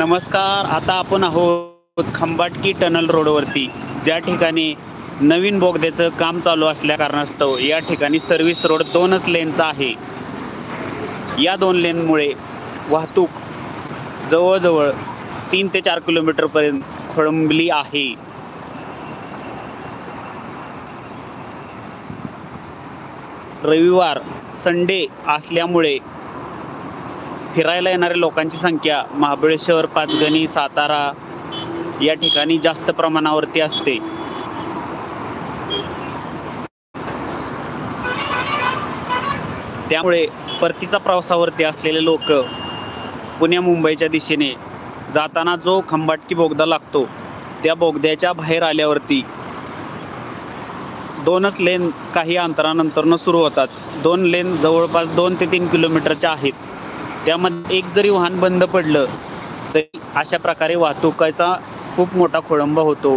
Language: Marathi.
नमस्कार आता आपण आहोत खंबाटकी टनल रोडवरती. ज्या ठिकाणी नवीन बोगद्याचं काम चालू असल्या कारणास्तव या ठिकाणी सर्व्हिस रोड दोनच लेनचा आहे. या दोन लेनमुळे वाहतूक जवळजवळ तीन ते चार किलोमीटरपर्यंत खोळंबली आहे. रविवार संडे असल्यामुळे फिरायला येणाऱ्या लोकांची संख्या महाबळेश्वर पाचगणी सातारा या ठिकाणी जास्त प्रमाणावरती असते. त्यामुळे परतीचा प्रवासावरती असलेले लोक पुण्या मुंबईच्या दिशेने जाताना जो खंबाटकी बोगदा लागतो त्या बोगद्याच्या बाहेर आल्यावरती दोनच लेन काही अंतरानंतरनं सुरू होतात. दोन लेन जवळपास दोन ते तीन किलोमीटरच्या आहेत. त्यामध्ये एक जरी वाहन बंद पडलं तरी अशा प्रकारे वाहतुकीचा खूप मोठा खोळंबा होतो.